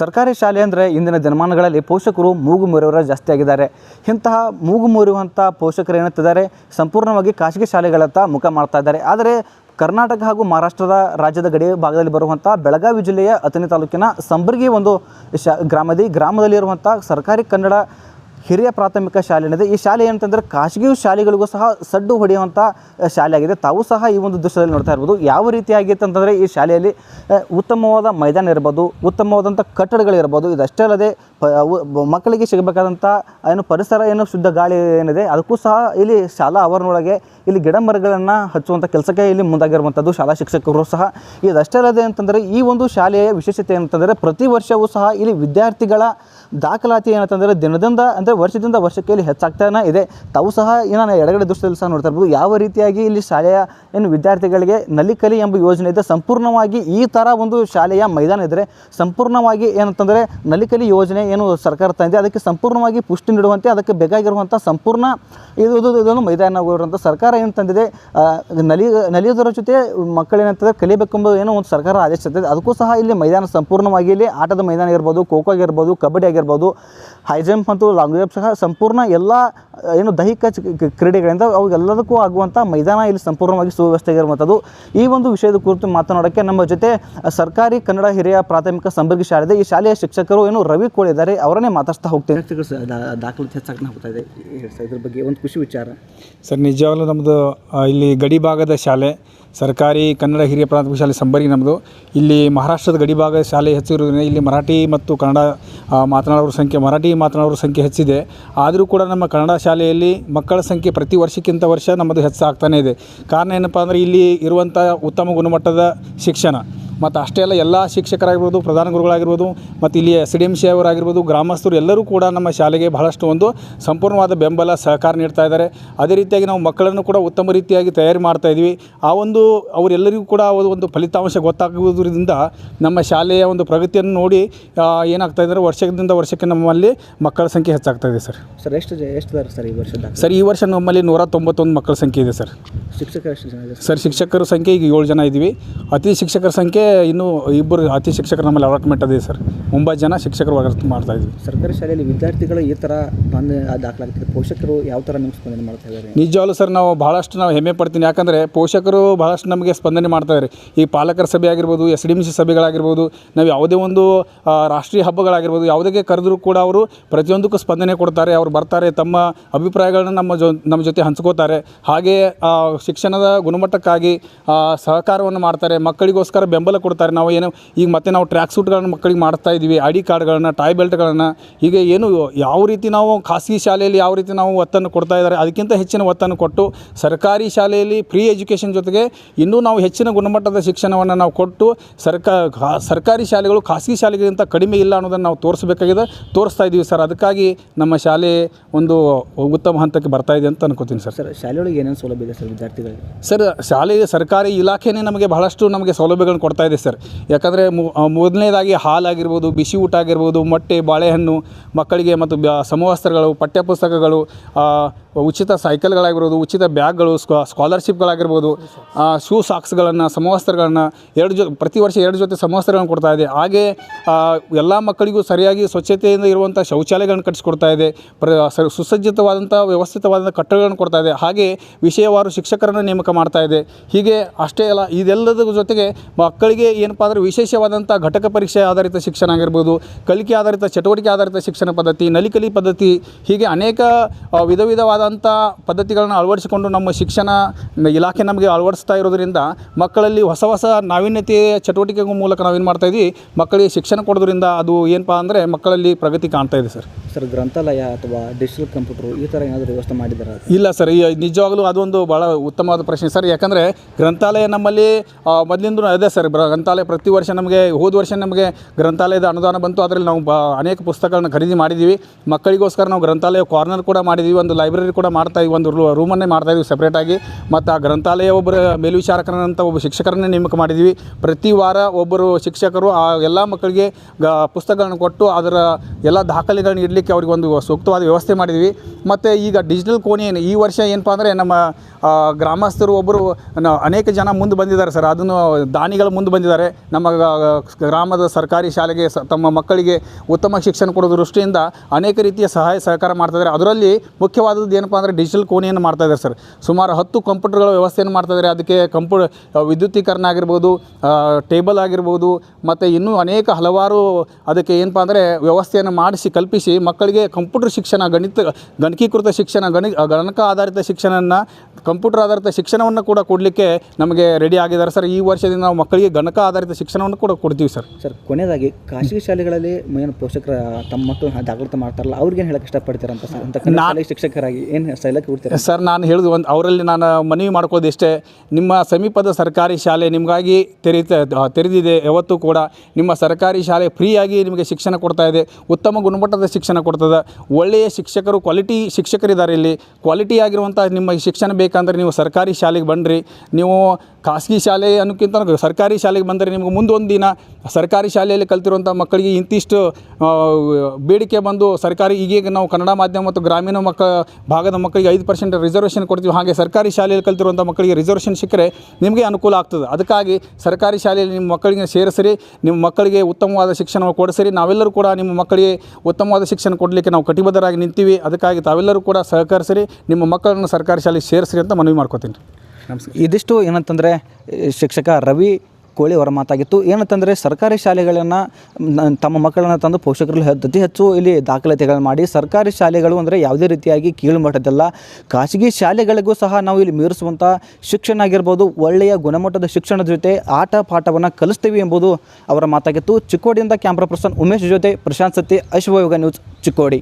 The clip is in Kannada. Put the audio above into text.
ಸರ್ಕಾರಿ ಶಾಲೆ ಅಂದರೆ ಇಂದಿನ ದಿನಮಾನಗಳಲ್ಲಿ ಪೋಷಕರು ಮೂಗು ಮುರಿಯವರ ಜಾಸ್ತಿ ಆಗಿದ್ದಾರೆ. ಇಂತಹ ಮೂಗು ಮುರಿಯುವಂಥ ಪೋಷಕರು ಏನಂತಿದ್ದಾರೆ ಸಂಪೂರ್ಣವಾಗಿ ಖಾಸಗಿ ಶಾಲೆಗಳತ್ತ ಮುಖ ಮಾಡ್ತಾ ಇದ್ದಾರೆ. ಆದರೆ ಕರ್ನಾಟಕ ಹಾಗೂ ಮಹಾರಾಷ್ಟ್ರದ ರಾಜ್ಯದ ಗಡಿ ಭಾಗದಲ್ಲಿ ಬರುವಂಥ ಬೆಳಗಾವಿ ಜಿಲ್ಲೆಯ ಅಥಣಿ ತಾಲೂಕಿನ ಸಂಬರ್ಗಿ ಒಂದು ಶ ಗ್ರಾಮದಿ ಗ್ರಾಮದಲ್ಲಿರುವಂಥ ಸರ್ಕಾರಿ ಕನ್ನಡ ಹಿರಿಯ ಪ್ರಾಥಮಿಕ ಶಾಲೆ ಏನಿದೆ ಈ ಶಾಲೆ ಏನಂತಂದರೆ ಖಾಸಗಿ ಶಾಲೆಗಳಿಗೂ ಸಹ ಸಡ್ಡು ಹೊಡೆಯುವಂಥ ಶಾಲೆಯಾಗಿದೆ. ತಾವು ಸಹ ಈ ಒಂದು ದೃಶ್ಯದಲ್ಲಿ ನೋಡ್ತಾ ಇರ್ಬೋದು. ಯಾವ ರೀತಿಯಾಗಿತ್ತು ಅಂತಂದರೆ ಈ ಶಾಲೆಯಲ್ಲಿ ಉತ್ತಮವಾದ ಮೈದಾನ ಇರ್ಬೋದು ಉತ್ತಮವಾದಂಥ ಕಟ್ಟಡಗಳಿರ್ಬೋದು. ಇದಷ್ಟೇ ಅಲ್ಲದೆ ಮಕ್ಕಳಿಗೆ ಸಿಗಬೇಕಾದಂಥ ಏನು ಪರಿಸರ ಏನು ಶುದ್ಧ ಗಾಳಿ ಏನಿದೆ, ಅದಕ್ಕೂ ಸಹ ಇಲ್ಲಿ ಶಾಲಾ ಆವರಣದೊಳಗೆ ಇಲ್ಲಿ ಗಿಡ ಮರಗಳನ್ನು ಹಚ್ಚುವಂಥ ಕೆಲಸಕ್ಕೆ ಇಲ್ಲಿ ಮುಂದಾಗಿರುವಂಥದ್ದು ಶಾಲಾ ಶಿಕ್ಷಕರು ಸಹ. ಇದಷ್ಟೇ ಅಲ್ಲದೆ ಅಂತಂದರೆ ಈ ಒಂದು ಶಾಲೆಯ ವಿಶೇಷತೆ ಏನಂತಂದರೆ ಪ್ರತಿ ವರ್ಷವೂ ಸಹ ಇಲ್ಲಿ ವಿದ್ಯಾರ್ಥಿಗಳ ದಾಖಲಾತಿ ಏನಂತಂದರೆ ದಿನದಿಂದ ಅಂದರೆ ವರ್ಷದಿಂದ ವರ್ಷಕ್ಕೆ ಇಲ್ಲಿ ಹೆಚ್ಚಾಗ್ತಾನೆ ಇದೆ. ತಾವು ಸಹ ನಾನು ಎಡಗಡೆ ದೃಷ್ಟಿಯಲ್ಲಿ ಸಹ ನೋಡ್ತಾ ಇರ್ಬೋದು ಯಾವ ರೀತಿಯಾಗಿ ಇಲ್ಲಿ ಶಾಲೆಯ ಏನು ವಿದ್ಯಾರ್ಥಿಗಳಿಗೆ ನಲಿಕಲಿ ಎಂಬ ಯೋಜನೆ ಇದೆ. ಸಂಪೂರ್ಣವಾಗಿ ಈ ಥರ ಒಂದು ಶಾಲೆಯ ಮೈದಾನ ಇದ್ದರೆ ಸಂಪೂರ್ಣವಾಗಿ ಏನಂತಂದರೆ ನಲಿಕಲಿ ಯೋಜನೆ ಏನು ಸರ್ಕಾರ ತಂದಿದೆ, ಅದಕ್ಕೆ ಸಂಪೂರ್ಣವಾಗಿ ಪುಷ್ಟಿ ನೀಡುವಂತೆ, ಅದಕ್ಕೆ ಬೇಕಾಗಿರುವಂಥ ಸಂಪೂರ್ಣ ಇದು ಇದನ್ನು ಮೈದಾನ ಸರ್ಕಾರ ಏನು ತಂದಿದೆ ನಲಿ, ನಲಿಯೋದರ ಜೊತೆ ಮಕ್ಕಳೇನಂತಂದರೆ ಕಲಿಬೇಕೆಂಬ ಏನೋ ಒಂದು ಸರ್ಕಾರ ಆದೇಶಿಸುತ್ತದೆ. ಅದಕ್ಕೂ ಸಹ ಇಲ್ಲಿ ಮೈದಾನ ಸಂಪೂರ್ಣವಾಗಿ ಇಲ್ಲಿ ಆಟದ ಮೈದಾನ ಇರ್ಬೋದು ಖೋ ಖೋ ಆಗಿರ್ಬೋದು, ಕಬಡ್ಡಿ ಆಗಿರ್ಬೋದು ಹೈ ಜಂಪ್ ಮತ್ತು ಲಾಂಗ್ ಜಂಪ್ ಸಹ ಸಂಪೂರ್ಣ ಎಲ್ಲ ಏನು ದೈಹಿಕ ಕ್ರೀಡೆಗಳಿಂದ ಅವೆಲ್ಲದಕ್ಕೂ ಆಗುವಂಥ ಮೈದಾನ ಇಲ್ಲಿ ಸಂಪೂರ್ಣವಾಗಿ ಸುವ್ಯವಸ್ಥೆ ಆಗಿರುವಂಥದ್ದು ಈ ಒಂದು ವಿಷಯದ ಕುರಿತು ಮಾತನಾಡೋಕ್ಕೆ ನಮ್ಮ ಜೊತೆ ಸರ್ಕಾರಿ ಕನ್ನಡ ಹಿರಿಯ ಪ್ರಾಥಮಿಕ ಸಂಪರ್ಕ ಶಾಲೆ ಇದೆ ಈ ಶಾಲೆಯ ಶಿಕ್ಷಕರು ಏನು ರವಿ ಕೋಳಿ ಇದ್ದಾರೆ ಅವರನ್ನೇ ಮಾತಾಡ್ತಾ ಹೋಗ್ತೇನೆ. ದಾಖಲೆ ಹೆಚ್ಚಾಗ್ತಾ ಹೋಗ್ತಾ ಇದೆ ಇದ್ರ ಬಗ್ಗೆ ಒಂದು ಖುಷಿ ವಿಚಾರ. ಸರ್ ನಿಜವಾಗ್ಲೂ ನಮ್ಮದು ಇಲ್ಲಿ ಗಡಿ ಭಾಗದ ಶಾಲೆ ಸರ್ಕಾರಿ ಕನ್ನಡ ಹಿರಿಯ ಪ್ರಾಥಮಿಕ ಶಾಲೆ ಸಂಬರಿ ನಮ್ಮದು ಇಲ್ಲಿ ಮಹಾರಾಷ್ಟ್ರದ ಗಡಿ ಭಾಗದ ಶಾಲೆ ಹೆಚ್ಚಿರೋದ್ರಿಂದ ಇಲ್ಲಿ ಮರಾಠಿ ಮತ್ತು ಕನ್ನಡ ಮಾತನಾಡೋರ ಸಂಖ್ಯೆ, ಮರಾಠಿ ಮಾತನಾಡೋರ ಸಂಖ್ಯೆ ಹೆಚ್ಚಿದೆ. ಆದರೂ ಕೂಡ ನಮ್ಮ ಕನ್ನಡ ಶಾಲೆಯಲ್ಲಿ ಮಕ್ಕಳ ಸಂಖ್ಯೆ ಪ್ರತಿ ವರ್ಷಕ್ಕಿಂತ ವರ್ಷ ನಮ್ಮದು ಹೆಚ್ಚಾಗ್ತಾನೇ ಇದೆ. ಕಾರಣ ಏನಪ್ಪ ಅಂದರೆ ಇಲ್ಲಿ ಇರುವಂಥ ಉತ್ತಮ ಗುಣಮಟ್ಟದ ಶಿಕ್ಷಣ. ಮತ್ತು ಅಷ್ಟೇ ಅಲ್ಲ ಎಲ್ಲ ಶಿಕ್ಷಕರಾಗಿರ್ಬೋದು ಪ್ರಧಾನ ಗುರುಗಳಾಗಿರ್ಬೋದು ಮತ್ತು ಇಲ್ಲಿ ಸಿ ಡಿ ಎಂ ಸಿ ಅವರಾಗಿರ್ಬೋದು ಗ್ರಾಮಸ್ಥರು ಎಲ್ಲರೂ ಕೂಡ ನಮ್ಮ ಶಾಲೆಗೆ ಬಹಳಷ್ಟು ಒಂದು ಸಂಪೂರ್ಣವಾದ ಬೆಂಬಲ ಸಹಕಾರ ನೀಡ್ತಾ ಇದ್ದಾರೆ. ಅದೇ ರೀತಿಯಾಗಿ ನಾವು ಮಕ್ಕಳನ್ನು ಕೂಡ ಉತ್ತಮ ರೀತಿಯಾಗಿ ತಯಾರಿ ಮಾಡ್ತಾ ಇದ್ವಿ ಆ ಒಂದು ಅವರೆಲ್ಲರಿಗೂ ಕೂಡ ಒಂದು ಫಲಿತಾಂಶ ಗೊತ್ತಾಗುವುದರಿಂದ ನಮ್ಮ ಶಾಲೆಯ ಒಂದು ಪ್ರಗತಿಯನ್ನು ನೋಡಿ ಏನಾಗ್ತಾ ಇದ್ದಾರೆ ವರ್ಷದಿಂದ ವರ್ಷಕ್ಕೆ ನಮ್ಮಲ್ಲಿ ಮಕ್ಕಳ ಸಂಖ್ಯೆ ಹೆಚ್ಚಾಗ್ತಾ ಇದೆ ಸರ್. ಸರ್ ಎಷ್ಟು ಎಷ್ಟು ಸರ್ ಈ ವರ್ಷ ಸರ್ ಈ ವರ್ಷ ನಮ್ಮಲ್ಲಿ ನೂರ ತೊಂಬತ್ತೊಂದು ಮಕ್ಕಳ ಸಂಖ್ಯೆ ಇದೆ ಸರ್. ಶಿಕ್ಷಕರು ಎಷ್ಟು ಜನ ಇದೆ ಸರ್ ಶಿಕ್ಷಕರ ಸಂಖ್ಯೆ ಈಗ ಏಳು ಜನ ಇದ್ದೀವಿ. ಅತಿ ಶಿಕ್ಷಕರ ಸಂಖ್ಯೆ ಇನ್ನೂ ಇಬ್ಬರು ಅತಿ ಶಿಕ್ಷಕರು ನಮ್ಮಲ್ಲಿ ಅಲಾಟ್ಮೆಂಟ್ ಅದೇ ಸರ್. ಒಂಬತ್ತು ಜನ ಶಿಕ್ಷಕರು ಮಾಡ್ತಾ ಇದ್ವಿ. ಸರ್ಕಾರಿ ಶಾಲೆಯಲ್ಲಿ ವಿದ್ಯಾರ್ಥಿಗಳು ಈ ಥರ ಬಂದು ದಾಖಲಾಗ್ತಿದೆ. ಪೋಷಕರು ಯಾವ ಥರ ನಿಮ್ಗೆ ಸ್ಪಂದನೆ ಮಾಡ್ತಾ ಇದ್ದಾರೆ? ನಿಜವಾಗ್ಲೂ ಸರ್ ನಾವು ಭಾಳಷ್ಟು ನಾವು ಹೆಮ್ಮೆ ಪಡ್ತೀನಿ. ಯಾಕಂದರೆ ಪೋಷಕರು ಭಾಳಷ್ಟು ನಮಗೆ ಸ್ಪಂದನೆ ಮಾಡ್ತಾರೆ ಈ ಪಾಲಕರ ಸಭೆ ಆಗಿರ್ಬೋದು ಎಸ್ ಡಿ ಎಂ ಸಿ ಸಭೆಗಳಾಗಿರ್ಬೋದು ನಾವು ಯಾವುದೇ ಒಂದು ರಾಷ್ಟ್ರೀಯ ಹಬ್ಬಗಳಾಗಿರ್ಬೋದು ಯಾವುದಕ್ಕೆ ಕರೆದರೂ ಕೂಡ ಅವರು ಪ್ರತಿಯೊಂದಕ್ಕೂ ಸ್ಪಂದನೆ ಕೊಡ್ತಾರೆ. ಅವ್ರು ಬರ್ತಾರೆ ತಮ್ಮ ಅಭಿಪ್ರಾಯಗಳನ್ನ ನಮ್ಮ ಜೊ ನಮ್ಮ ಜೊತೆ ಹಂಚ್ಕೋತಾರೆ. ಹಾಗೆ ಶಿಕ್ಷಣದ ಗುಣಮಟ್ಟಕ್ಕಾಗಿ ಸಹಕಾರವನ್ನು ಮಾಡ್ತಾರೆ. ಮಕ್ಕಳಿಗೋಸ್ಕರ ಬೆಂಬಲ ಕೊಡ್ತಾರೆ. ನಾವು ಏನು ಈಗ ಮತ್ತೆ ನಾವು ಟ್ರ್ಯಾಕ್ ಸೂಟ್ಗಳನ್ನು ಮಕ್ಕಳಿಗೆ ಮಾಡ್ತಾ ಇದ್ದೀವಿ ಐ ಡಿ ಕಾರ್ಡ್ಗಳನ್ನು ಟೈ ಬೆಲ್ಟ್ಗಳನ್ನು ಹೀಗೆ ಏನು ಯಾವ ರೀತಿ ನಾವು ಖಾಸಗಿ ಶಾಲೆಯಲ್ಲಿ ಯಾವ ರೀತಿ ನಾವು ಒತ್ತನ್ನು ಕೊಡ್ತಾ ಇದ್ದಾರೆ ಅದಕ್ಕಿಂತ ಹೆಚ್ಚಿನ ಒತ್ತನ್ನು ಕೊಟ್ಟು ಸರ್ಕಾರಿ ಶಾಲೆಯಲ್ಲಿ ಫ್ರೀ ಎಜುಕೇಷನ್ ಜೊತೆಗೆ ಇನ್ನೂ ನಾವು ಹೆಚ್ಚಿನ ಗುಣಮಟ್ಟದ ಶಿಕ್ಷಣವನ್ನು ನಾವು ಕೊಟ್ಟು ಸರ್ಕಾರ ಸರ್ಕಾರಿ ಶಾಲೆಗಳು ಖಾಸಗಿ ಶಾಲೆಗಳಿಗಿಂತ ಕಡಿಮೆ ಇಲ್ಲ ಅನ್ನೋದನ್ನು ನಾವು ತೋರಿಸಬೇಕಾಗಿದೆ. ತೋರಿಸ್ತಾ ಇದ್ದೀವಿ ಸರ್. ಅದಕ್ಕಾಗಿ ನಮ್ಮ ಶಾಲೆ ಒಂದು ಉತ್ತಮ ಹಂತಕ್ಕೆ ಬರ್ತಾ ಇದೆ ಅಂತ ಅನ್ಕೋತೀನಿ ಸರ್. ಸರ್ ಶಾಲೆಯೊಳಗೆ ಏನೇನು ಸೌಲಭ್ಯ ಇದೆ ಸರ್ ವಿದ್ಯಾರ್ಥಿಗಳಿಗೆ? ಸರ್ ಶಾಲೆ ಸರ್ಕಾರಿ ಇಲಾಖೆನೇ ನಮಗೆ ಬಹಳಷ್ಟು ನಮಗೆ ಸೌಲಭ್ಯಗಳನ್ನು ಕೊಡ್ತಾ ಇದೆ ಸರ್. ಯಾಕಂದರೆ ಮೊದಲನೇದಾಗಿ ಹಾಲ್ ಆಗಿರ್ಬೋದು ಬಿಸಿ ಊಟ ಆಗಿರ್ಬೋದು, ಮೊಟ್ಟೆ, ಬಾಳೆಹಣ್ಣು, ಮಕ್ಕಳಿಗೆ ಮತ್ತು ಸಮವಸ್ತ್ರಗಳು, ಪಠ್ಯಪುಸ್ತಕಗಳು ಉಚಿತ ಸೈಕಲ್ಗಳಾಗಿರ್ಬೋದು, ಉಚಿತ ಬ್ಯಾಗ್ಗಳು, ಸ್ಕಾ, ಸ್ಕಾಲರ್ಶಿಪ್ಗಳಾಗಿರ್ಬೋದು ಶೂ ಸಾಕ್ಸ್ಗಳನ್ನು, ಸಮವಸ್ತ್ರಗಳನ್ನು ಎರಡು ಜೊ, ಪ್ರತಿ ವರ್ಷ ಎರಡು ಜೊತೆ ಸಮವಸ್ತ್ರಗಳನ್ನು ಕೊಡ್ತಾ ಇದೆ. ಹಾಗೆ ಎಲ್ಲ ಮಕ್ಕಳಿಗೂ ಸರಿಯಾಗಿ ಸ್ವಚ್ಛತೆಯಿಂದ ಇರುವಂಥ ಶೌಚಾಲಯಗಳನ್ನು ಕಟ್ಟಿಸ್ಕೊಡ್ತಾ ಇದೆ. ಪ್ರ ಸುಸಜ್ಜಿತವಾದಂಥ ವ್ಯವಸ್ಥಿತವಾದಂಥ ಕಟ್ಟಡಗಳನ್ನು ಕೊಡ್ತಾ ಇದೆ. ಹಾಗೆ ವಿಷಯವಾರು ಶಿಕ್ಷಕರನ್ನು ನೇಮಕ ಮಾಡ್ತಾ ಇದೆ. ಹೀಗೆ ಅಷ್ಟೇ ಅಲ್ಲ ಇದೆಲ್ಲದ ಜೊತೆಗೆ ಮಕ್ಕಳಿಗೆ ಏನಪ್ಪ ಅಂದರೆ ವಿಶೇಷವಾದಂಥ ಘಟಕ ಪರೀಕ್ಷೆ ಆಧಾರಿತ ಶಿಕ್ಷಣ ಆಗಿರ್ಬೋದು, ಕಲಿಕೆ ಆಧಾರಿತ, ಚಟುವಟಿಕೆ ಆಧಾರಿತ ಶಿಕ್ಷಣ ಪದ್ಧತಿ, ನಲಿಕಲಿ ಪದ್ಧತಿ, ಹೀಗೆ ಅನೇಕ ವಿಧ ವಿಧ ವಿಧವಾದಂಥ ಪದ್ಧತಿಗಳನ್ನು ಅಳವಡಿಸಿಕೊಂಡು ನಮ್ಮ ಶಿಕ್ಷಣ ಇಲಾಖೆ ನಮಗೆ ಅಳವಡಿಸ್ತಾ ಇರೋದರಿಂದ ಮಕ್ಕಳಲ್ಲಿ ಹೊಸ ಹೊಸ ನಾವೀನ್ಯತೆ ಚಟುವಟಿಕೆಗಳ ಮೂಲಕ ನಾವೇನು ಮಾಡ್ತಾ ಇದ್ದೀವಿ ಮಕ್ಕಳಿಗೆ ಶಿಕ್ಷಣ ಕೊಡೋದ್ರಿಂದ ಅದು ಏನಪ್ಪ ಅಂದರೆ ಮಕ್ಕಳಲ್ಲಿ ಪ್ರಗತಿ ಕಾಣ್ತಾ ಇದೆ ಸರ್. ಸರ್ ಗ್ರಂಥಾಲಯ ಅಥವಾ ಡಿಜಿಟಲ್ ಕಂಪ್ಯೂಟರ್ ಈ ಥರ ಏನಾದರೂ ವ್ಯವಸ್ಥೆ ಮಾಡಿದ್ದಾರೆ ಇಲ್ಲ ಸರ್ ಈ ನಿಜವಾಗಲೂ ಅದೊಂದು ಭಾಳ ಉತ್ತಮವಾದ ಪ್ರಶ್ನೆ ಸರ್. ಯಾಕಂದರೆ ಗ್ರಂಥಾಲಯ ನಮ್ಮಲ್ಲಿ ಮೊದಲಿಂದ ಅದೇ ಸರ್. ಗ್ರಂಥಾಲಯ ಪ್ರತಿ ವರ್ಷ ನಮಗೆ ಹೋದ ವರ್ಷ ನಮಗೆ ಗ್ರಂಥಾಲಯದ ಅನುದಾನ ಬಂತು. ಅದರಲ್ಲಿ ನಾವು ಬ ಅನೇಕ ಪುಸ್ತಕಗಳನ್ನ ಖರೀದಿ ಮಾಡಿದ್ದೀವಿ ಮಕ್ಕಳಿಗೋಸ್ಕರ ನಾವು ಗ್ರಂಥಾಲಯ ಕಾರ್ನರ್ ಕೂಡ ಮಾಡಿದ್ದೀವಿ ಒಂದು ಲೈಬ್ರರಿ ಕೂಡ ಮಾಡ್ತಾ ಒಂದು ರೂಮನ್ನೇ ಮಾಡ್ತಾ ಇದ್ವಿ ಸಪ್ರೇಟಾಗಿ ಮತ್ತು ಆ ಗ್ರಂಥಾಲಯ ಒಬ್ಬರ ಮೇಲ್ವಿಚಾರಕರಂತ ಒಬ್ಬ ಶಿಕ್ಷಕರನ್ನೇ ನೇಮಕ ಮಾಡಿದ್ವಿ. ಪ್ರತಿ ವಾರ ಒಬ್ಬರು ಶಿಕ್ಷಕರು ಆ ಎಲ್ಲ ಮಕ್ಕಳಿಗೆ ಗ ಪುಸ್ತಕಗಳನ್ನು ಕೊಟ್ಟು ಅದರ ಎಲ್ಲ ದಾಖಲೆಗಳನ್ನ ಇಡಲಿಕ್ಕೆ ಅವ್ರಿಗೆ ಒಂದು ಸೂಕ್ತವಾದ ವ್ಯವಸ್ಥೆ ಮಾಡಿದ್ವಿ. ಮತ್ತು ಈಗ ಡಿಜಿಟಲ್ ಕೋಣೆ ಈ ವರ್ಷ ಏನಪ್ಪ ಅಂದರೆ ನಮ್ಮ ಗ್ರಾಮಸ್ಥರು ಒಬ್ಬರು ಅನೇಕ ಜನ ಮುಂದೆ ಬಂದಿದ್ದಾರೆ ಸರ್. ಅದನ್ನು ದಾನಿಗಳು ಮುಂದೆ ಬಂದಿದ್ದಾರೆ. ನಮ್ಮ ಗ್ರಾಮದ ಸರ್ಕಾರಿ ಶಾಲೆಗೆ ತಮ್ಮ ಮಕ್ಕಳಿಗೆ ಉತ್ತಮ ಶಿಕ್ಷಣ ಕೊಡೋ ದೃಷ್ಟಿಯಿಂದ ಅನೇಕ ರೀತಿಯ ಸಹಾಯ ಸಹಕಾರ ಮಾಡ್ತಿದ್ದಾರೆ. ಅದರಲ್ಲಿ ಮುಖ್ಯವಾದದ್ದು ಏನಪ್ಪ ಅಂದರೆ ಡಿಜಿಟಲ್ ಕೋಣೆಯನ್ನು ಮಾಡ್ತಾ ಇದ್ದಾರೆ ಸರ್. ಸುಮಾರು ಹತ್ತು ಕಂಪ್ಯೂಟರ್ಗಳ ವ್ಯವಸ್ಥೆಯನ್ನು ಮಾಡ್ತಾ ಇದ್ದಾರೆ. ಅದಕ್ಕೆ ಕಂಪು ವಿದ್ಯುತೀಕರಣ ಆಗಿರ್ಬೋದು ಟೇಬಲ್ ಆಗಿರ್ಬೋದು ಮತ್ತು ಇನ್ನೂ ಅನೇಕ ಹಲವಾರು ಅದಕ್ಕೆ ಏನಪ್ಪ ಅಂದರೆ ವ್ಯವಸ್ಥೆಯನ್ನು ಮಾಡಿಸಿ ಕಲ್ಪಿಸಿ ಮಕ್ಕಳಿಗೆ ಕಂಪ್ಯೂಟರ್ ಶಿಕ್ಷಣ ಗಣಿತ ಗಣಕೀಕೃತ ಶಿಕ್ಷಣ ಗಣಿ ಗಣಕ ಆಧಾರಿತ ಶಿಕ್ಷಣವನ್ನು ಕಂಪ್ಯೂಟರ್ ಆಧಾರಿತ ಶಿಕ್ಷಣವನ್ನು ಕೂಡ ಕೊಡಲಿಕ್ಕೆ ನಮಗೆ ರೆಡಿ ಆಗಿದ್ದಾರೆ ಸರ್. ಈ ವರ್ಷದಿಂದ ನಾವು ಮಕ್ಕಳಿಗೆ ಗಣಕ ಆಧಾರಿತ ಶಿಕ್ಷಣವನ್ನು ಕೂಡ ಕೊಡ್ತೀವಿ ಸರ್. ಸರ್ ಕೊನೆಯದಾಗಿ ಖಾಸಗಿ ಶಾಲೆಗಳಲ್ಲಿ ಏನು ಪೋಷಕರ ತಮ್ಮ ಮಕ್ಕಳು ಜಾಗೃತ ಮಾಡ್ತಾರಲ್ಲ ಅವ್ರಿಗೇನು ಹೇಳಕ್ಕೆ ಇಷ್ಟಪಡ್ತಾರಂತ ಸರ್? ಅಂತ ಶಿಕ್ಷಕರಾಗಿ ಏನು ಸ್ಟೈಲಾಗಿ ಕೊಡ್ತೀರಾ ಸರ್ ನಾನು ಹೇಳೋದು ಒಂದು ಅವರಲ್ಲಿ ನಾನು ಮನವಿ ಮಾಡ್ಕೋದು ಇಷ್ಟೇ. ನಿಮ್ಮ ಸಮೀಪದ ಸರ್ಕಾರಿ ಶಾಲೆ ನಿಮಗಾಗಿ ತೆರೀತ ತೆರೆದಿದೆ. ಯಾವತ್ತೂ ಕೂಡ ನಿಮ್ಮ ಸರ್ಕಾರಿ ಶಾಲೆ ಫ್ರೀಯಾಗಿ ನಿಮಗೆ ಶಿಕ್ಷಣ ಕೊಡ್ತಾ ಇದೆ. ಉತ್ತಮ ಗುಣಮಟ್ಟದ ಶಿಕ್ಷಣ ಕೊಡ್ತದೆ. ಒಳ್ಳೆಯ ಶಿಕ್ಷಕರು ಕ್ವಾಲಿಟಿ ಶಿಕ್ಷಕರಿದ್ದಾರೆ ಇಲ್ಲಿ. ಕ್ವಾಲಿಟಿ ಆಗಿರುವಂಥ ನಿಮ್ಮ ಶಿಕ್ಷಣ ಬೇಕಂದರೆ ನೀವು ಸರ್ಕಾರಿ ಶಾಲೆಗೆ ಬನ್ನಿರಿ ನೀವು ಖಾಸಗಿ ಶಾಲೆ ಅನ್ನೋಕ್ಕಿಂತ ಸರ್ಕಾರಿ ಶಾಲೆಗೆ ಬಂದರೆ ನಿಮಗೆ ಮುಂದೊಂದು ದಿನ ಸರ್ಕಾರಿ ಶಾಲೆಯಲ್ಲಿ ಕಲ್ತಿರುವಂಥ ಮಕ್ಕಳಿಗೆ ಇಂತಿಷ್ಟು ಬೇಡಿಕೆ ಬಂದು ಸರ್ಕಾರಿ ಈಗೀಗ ನಾವು ಕನ್ನಡ ಮಾಧ್ಯಮ ಮತ್ತು ಗ್ರಾಮೀಣ ಮಕ್ಕ, ಭಾಗದ ಮಕ್ಕಳಿಗೆ ಐದು ಪರ್ಸೆಂಟ್ ರಿಸರ್ವೇಷನ್ ಕೊಡ್ತೀವಿ. ಹಾಗೆ ಸರ್ಕಾರಿ ಶಾಲೆಯಲ್ಲಿ ಕಲ್ತಿರುವಂಥ ಮಕ್ಕಳಿಗೆ ರಿಸರ್ವೇಷನ್ ಸಿಕ್ಕರೆ ನಿಮಗೆ ಅನುಕೂಲ ಆಗ್ತದೆ. ಅದಕ್ಕಾಗಿ ಸರ್ಕಾರಿ ಶಾಲೆಯಲ್ಲಿ ನಿಮ್ಮ ಮಕ್ಕಳಿಗೆ ಸೇರಿಸಿರಿ, ನಿಮ್ಮ ಮಕ್ಕಳಿಗೆ ಉತ್ತಮವಾದ ಶಿಕ್ಷಣ ಕೊಡಿಸಿರಿ. ನಾವೆಲ್ಲರೂ ಕೂಡ ನಿಮ್ಮ ಮಕ್ಕಳಿಗೆ ಉತ್ತಮವಾದ ಶಿಕ್ಷಣ ಕೊಡಲಿಕ್ಕೆ ನಾವು ಕಟಿಬದ್ಧರಾಗಿ ನಿಂತೀವಿ. ಅದಕ್ಕಾಗಿ ತಾವೆಲ್ಲರೂ ಕೂಡ ಸಹಕರಿಸಿರಿ. ನಿಮ್ಮ ಮಕ್ಕಳನ್ನು ಸರ್ಕಾರಿ ಶಾಲೆಗೆ ಸೇರಿಸಿರಿ ಅಂತ ಮನವಿ ಮಾಡ್ಕೋತೀನಿ. ನಮಸ್ಕಾರ ಇದಿಷ್ಟು ಏನಂತಂದರೆ, ಶಿಕ್ಷಕ ರವಿ ಕೋಳಿ ಅವರ ಮಾತಾಗಿತ್ತು. ಏನಂತಂದರೆ ಸರ್ಕಾರಿ ಶಾಲೆಗಳನ್ನು ತಮ್ಮ ಮಕ್ಕಳನ್ನು ತಂದು ಪೋಷಕರಲ್ಲಿ ಅತಿ ಹೆಚ್ಚು ಇಲ್ಲಿ ದಾಖಲಾತಿಗಳನ್ನು ಮಾಡಿ, ಸರ್ಕಾರಿ ಶಾಲೆಗಳು ಅಂದರೆ ಯಾವುದೇ ರೀತಿಯಾಗಿ ಕೀಳು ಮಟ್ಟದಲ್ಲ ಖಾಸಗಿ ಶಾಲೆಗಳಿಗೂ ಸಹ ನಾವು ಇಲ್ಲಿ ಮೀರಿಸುವಂಥ ಶಿಕ್ಷಣ ಆಗಿರ್ಬೋದು, ಒಳ್ಳೆಯ ಗುಣಮಟ್ಟದ ಶಿಕ್ಷಣದ ಜೊತೆ ಆಟ ಪಾಠವನ್ನು ಕಲಿಸ್ತೀವಿ ಎಂಬುದು ಅವರ ಮಾತಾಗಿತ್ತು. ಚಿಕ್ಕೋಡಿಯಿಂದ ಕ್ಯಾಮ್ರಾ ಪರ್ಸನ್ ಉಮೇಶ್ ಜೊತೆ ಪ್ರಶಾಂತ್ ಸತ್ತಿ ಅಶ್ವಯೋಗ ನ್ಯೂಸ್ ಚಿಕ್ಕೋಡಿ.